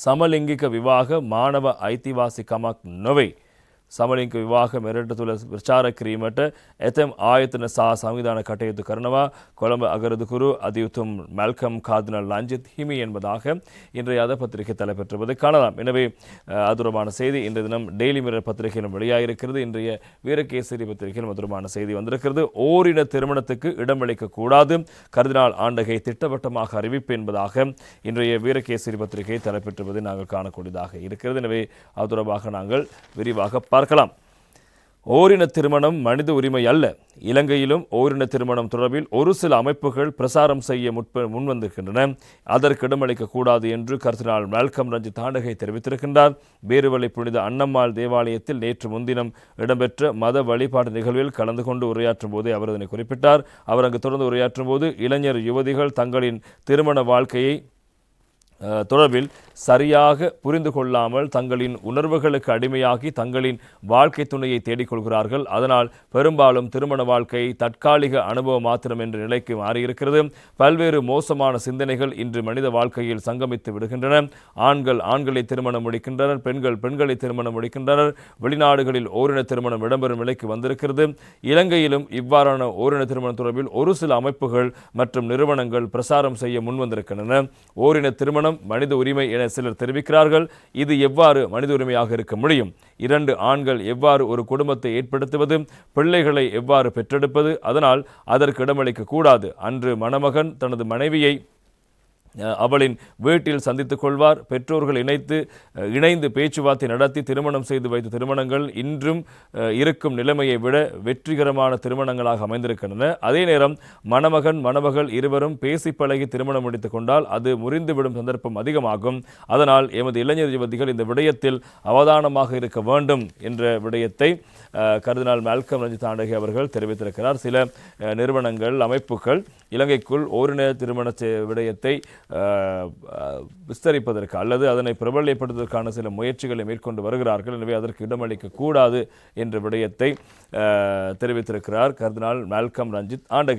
ಸಮಲಿಂಗಿಕ ವಿವಾಹ ಮಾನವ ಐತಿಹಾಸಿಕ ನೊವೆ සමලින්ක විවාහ මෙරට තුළ ප්‍රචාර කිරීමට ඇතැම් சா சமிதான සංවිධාන කටයුතු කරනවා කොළඹ குரு අධියුතුම් මැල්කම් කාදිනල් லஞ்சித் ஹிமி என்பதாக இன்றைய அத பத்திரிகை தலைப்பெற்றுவது காணலாம். எனவே அதுரமான செய்தி இன்றைய தினம் டெய்லி மிரர் பத்திரிகையிலும் வெளியாகிருக்கிறது இன்றைய வீரகேசரி பத்திரிகையிலும் அதுரமான செய்தி வந்திருக்கிறது. ஓரின திருமணத்துக்கு இடமளிக்க கூடாது. கருதினால் ஆண்டகை திட்டவட்டமாக அறிவிப்பு என்பதாக இன்றைய வீரகேசரி பத்திரிகை தலைப்பெற்றுவதை நாங்கள் காணக்கூடியதாக இருக்கிறது. எனவே அது நாங்கள் விரிவாக பார்க்கலாம். ஓரின திருமணம் மனித உரிமை அல்ல. இலங்கையிலும் ஓரின திருமணம் தொடர்பில் ஒரு சில அமைப்புகள் பிரசாரம் செய்ய முற்ப முன்வந்திருக்கின்றன. அதற்கு இடமளிக்கக்கூடாது என்று கர்தினால் மல்கம் ரஞ்சித் தாண்டகை தெரிவித்திருக்கின்றார். வேறுவழி புனித அன்னம்மாள் தேவாலயத்தில் நேற்று முன்தினம் இடம்பெற்ற மத வழிபாட்டு நிகழ்வில் கலந்து கொண்டு உரையாற்றும் போதே அவர் இதனை குறிப்பிட்டார். அவர் அங்கு தொடர்ந்து உரையாற்றும் போது இளைஞர் யுவதிகள் தங்களின் திருமண வாழ்க்கையை தொடர்பில் சரியாக புரிந்து கொள்ளாமல் தங்களின் உணர்வுகளுக்கு அடிமையாகி தங்களின் வாழ்க்கை துணையை தேடிக்கொள்கிறார்கள். அதனால் பெரும்பாலும் திருமண வாழ்க்கை தற்காலிக அனுபவம் மாத்திரம் என்ற நிலைக்கு மாறியிருக்கிறது. பல்வேறு மோசமான சிந்தனைகள் இன்று மனித வாழ்க்கையில் சங்கமித்து விடுகின்றன. ஆண்கள் ஆண்களை திருமணம் முடிக்கின்றனர் பெண்கள் பெண்களை திருமணம் முடிக்கின்றனர். வெளிநாடுகளில் ஓரின திருமணம் இடம்பெறும் நிலைக்கு வந்திருக்கிறது. இலங்கையிலும் இவ்வாறான ஓரின திருமணம் தொடர்பில் ஒரு சில அமைப்புகள் மற்றும் நிறுவனங்கள் பிரசாரம் செய்ய முன்வந்திருக்கின்றன. ஓரின திருமணம் மனித உரிமை என சிலர் தெரிவிக்கிறார்கள். இது எவ்வாறு மனித உரிமையாக இருக்க முடியும்? இரண்டு ஆண்கள் எவ்வாறு ஒரு குடும்பத்தை ஏற்படுத்துவது? பிள்ளைகளை எவ்வாறு பெற்றெடுப்பது? அதனால் அதற்கு இடமளிக்க கூடாது. அன்று மணமகன் தனது மனைவியை அவளின் வீட்டில் சந்தித்துக் கொள்வார். பெற்றோர்கள் இணைத்து இணைந்து பேச்சுவார்த்தை நடத்தி திருமணம் செய்து வைத்த திருமணங்கள் இன்றும் இருக்கும் நிலைமையை விட வெற்றிகரமான திருமணங்களாக அமைந்திருக்கின்றன. அதே நேரம் மணமகன் மணமகள் இருவரும் பேசி பழகி திருமணம் முடித்துக் கொண்டால் அது முறிந்துவிடும் சந்தர்ப்பம் அதிகமாகும். அதனால் எமது இளைஞர் யுவதிகள் இந்த விடயத்தில் அவதானமாக இருக்க வேண்டும் என்ற விடயத்தை கருதினால் மேல்கம் ரஞ்சித் ஆண்டகி அவர்கள் தெரிவித்திருக்கிறார். சில நிறுவனங்கள் அமைப்புகள் இலங்கைக்குள் ஓரின திருமண செ- விடயத்தை விஸ்தரிப்பதற்கு அல்லது அதனை பிரபல்யப்படுத்துவதற்கான சில முயற்சிகளை மேற்கொண்டு வருகிறார்கள். எனவே அதற்கு இடமளிக்க கூடாது என்ற விடயத்தை தெரிவித்திருக்கிறார் கர்தினால் மேல்கம் ரஞ்சித் ஆண்டகை.